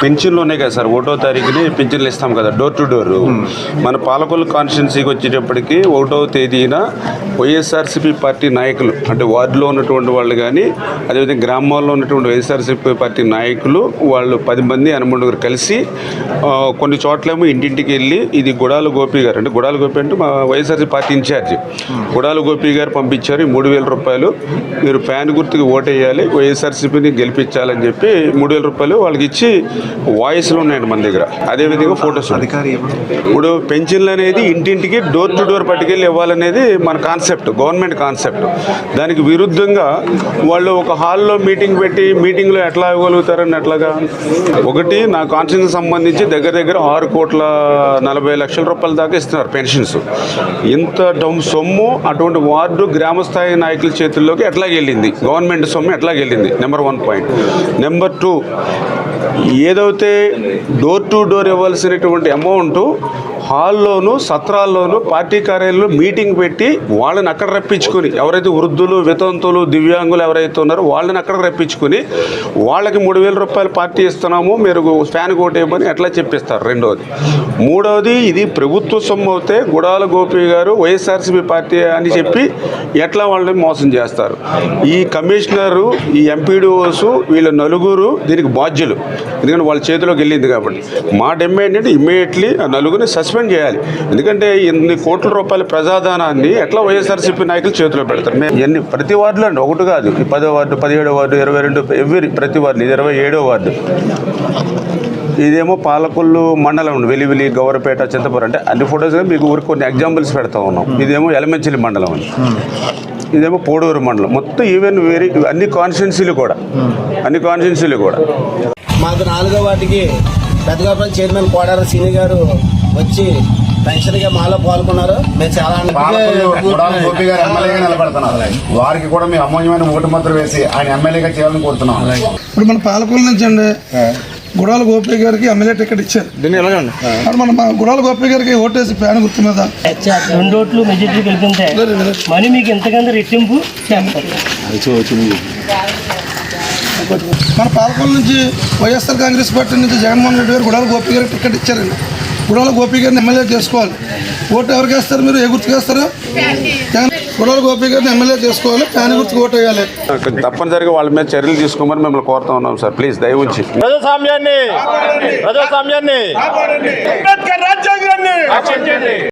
పెన్షన్లోనే కదా సార్ ఒకటో తారీఖుని పెన్షన్లు ఇస్తాం కదా డోర్ టు డోర్ మన పాలకొల్లు కాన్స్టిట్యున్సీకి వచ్చేటప్పటికి ఒకటో తేదీన వైఎస్ఆర్సీపీ పార్టీ నాయకులు అంటే వార్డులో ఉన్నటువంటి వాళ్ళు కానీ అదేవిధంగా గ్రామాల్లో ఉన్నటువంటి వైఎస్ఆర్సీపీ పార్టీ నాయకులు వాళ్ళు పది మంది అనుమండుగురు కలిసి కొన్ని చోట్లేమో ఇంటింటికి వెళ్ళి ఇది గుడాల గోపి గారు అంటే గుడాల గోపి అంటే మా వైఎస్ఆర్సీ పార్టీ ఇన్ఛార్జి. గుడాల గోపి గారు పంపించారు మూడు వేల రూపాయలు మీరు ఫ్యాన్ గుర్తుకి ఓటేయాలి వైఎస్ఆర్సీపీని గెలిపించాలని చెప్పి మూడు వేల రూపాయలు వాళ్ళకి ఇచ్చి వాయిస్లు ఉన్నాయండి మన దగ్గర. అదేవిధంగా ఫొటోస్? ఇప్పుడు పెన్షన్లు అనేది ఇంటింటికి డోర్ టు డోర్ పట్టుకెళ్ళి ఇవ్వాలనేది మన కాన్సెప్ట్ గవర్నమెంట్ కాన్సెప్ట్. దానికి విరుద్ధంగా వాళ్ళు ఒక హాల్లో మీటింగ్ పెట్టి మీటింగ్లో ఎట్లా ఇవ్వగలుగుతారని ఎట్లాగా ఒకటి నా కాన్స్టిట్యూన్సీ సంబంధించి దగ్గర దగ్గర ఆరు కోట్ల నలభై లక్షల రూపాయల దాకా ఇస్తున్నారు పెన్షన్స్. ఇంత సొమ్ము అటువంటి వార్డు గ్రామ స్థాయి నాయకుల చేతుల్లోకి ఎట్లా వెళ్ళింది గవర్నమెంట్ సొమ్ము ఎట్లా వెళ్ళింది number one point number two ఏదైతే డోర్ టు డోర్ ఇవ్వాల్సినటువంటి అమౌంట్ హాల్లోనూ సత్రాల్లోనూ పార్టీ కార్యాలయంలో మీటింగ్ పెట్టి వాళ్ళని అక్కడ రప్పించుకొని ఎవరైతే వృద్ధులు వితంతులు దివ్యాంగులు ఎవరైతే ఉన్నారో వాళ్ళని అక్కడ రప్పించుకొని వాళ్ళకి మూడు వేల రూపాయలు పార్టీ ఇస్తున్నాము మీరు ఫ్యాన్ కోటేయమని ఎట్లా చెప్పిస్తారు. రెండవది మూడవది ఇది ప్రభుత్వ సొమ్ము అయితే గుడాల గోపి గారు వైఎస్ఆర్సీపీ పార్టీ అని చెప్పి ఎట్లా వాళ్ళని మోసం చేస్తారు? ఈ కమిషనరు ఈ ఎంపీడీఓస్ వీళ్ళ నలుగురు దీనికి బాధ్యులు. ఎందుకంటే వాళ్ళ చేతిలోకి వెళ్ళింది కాబట్టి. మా డిమాండ్ ఏంటంటే ఇమ్మీడియట్లీ ఆ నలుగురిని సస్పెండ్ చేయాలి. ఎందుకంటే ఇన్ని కోట్ల రూపాయల ప్రజాదానాన్ని ఎట్లా వైఎస్ఆర్సీపీ నాయకులు చేతిలో పెడతారు? మేము ఎన్ని ప్రతి వార్డులో అండి ఒకటి కాదు. ఈ పదో వార్డు పదిహేడో వార్డు ఇరవై రెండు ఎవ్రీ ప్రతి వార్డు ఇది ఇరవై ఏడో వార్డు. ఇదేమో పాలకొల్లు మండలం వెలి వెలి గౌరపేట చింతపురం. అంటే అన్ని ఫొటోస్ మీకు ఊరికి కొన్ని ఎగ్జాంపుల్స్ పెడతా ఉన్నాం. ఇదేమో ఎలమంచిలి మండలం అని ఇదేమో పోడూరు మండలం. మొత్తం ఈవెన్ వేరే అన్ని కాన్స్టిట్యున్సీలు కూడా. అన్ని కాన్స్టిట్యున్సీలు కూడా. మాకు నాలుగో వాటికి పెద్దగోపల్లి చైర్మన్ కోడార సీని గారు వచ్చి పెన్షన్గా మాలో పాల్గొన్నారు. మేము చాలా పాలకులు గుడాల గోపి గారు ఎమ్మెల్యేగా నిలబడుతున్నారు. వారికి కూడా మేము అమూల్యమైన ఓటు ముద్ర వేసి ఆయన ఎమ్మెల్యేగా చేయాలని కోరుతున్నాం. ఇప్పుడు మన పాలకొల్లు నుంచి అండి గుడాల గోపి గారికి ఎమ్మెల్యే టికెట్ ఇచ్చారు. మరి మన మా గుడాల గోపి గారికి ఓటేసి ఫ్యాన్ గుర్తు మీద రెండు ఓట్లు మెజార్టీ గెలిపితే మనీ మీకు ఎంతకంత రెట్టింపు మన పాలకొల్లు నుంచి వైఎస్ఆర్ కాంగ్రెస్ పార్టీ నుంచి జగన్మోహన్ రెడ్డి గారు గుడాల గోపి గారికి టికెట్ ఇచ్చారండి. గుడాల గోపి గారిని ఎమ్మెల్యే చేసుకోవాలి. ఓటు ఎవరికి వేస్తారు మీరు? ఏ గుర్తుకు వేస్తారు? గుడాల గోపి గారిని ఎమ్మెల్యే చేసుకోవాలి. ఫ్యాన్ గుర్తుకు ఓటు వేయాలి. తప్పనిసరిగా వాళ్ళ మీద చర్యలు తీసుకోమని మిమ్మల్ని కోరుతా ఉన్నాం సార్. ప్లీజ్ దయ ఉంచి ప్రజాస్వామ్యాన్ని. ప్రజాస్వామ్యాన్ని రాజ్యాంగాన్ని.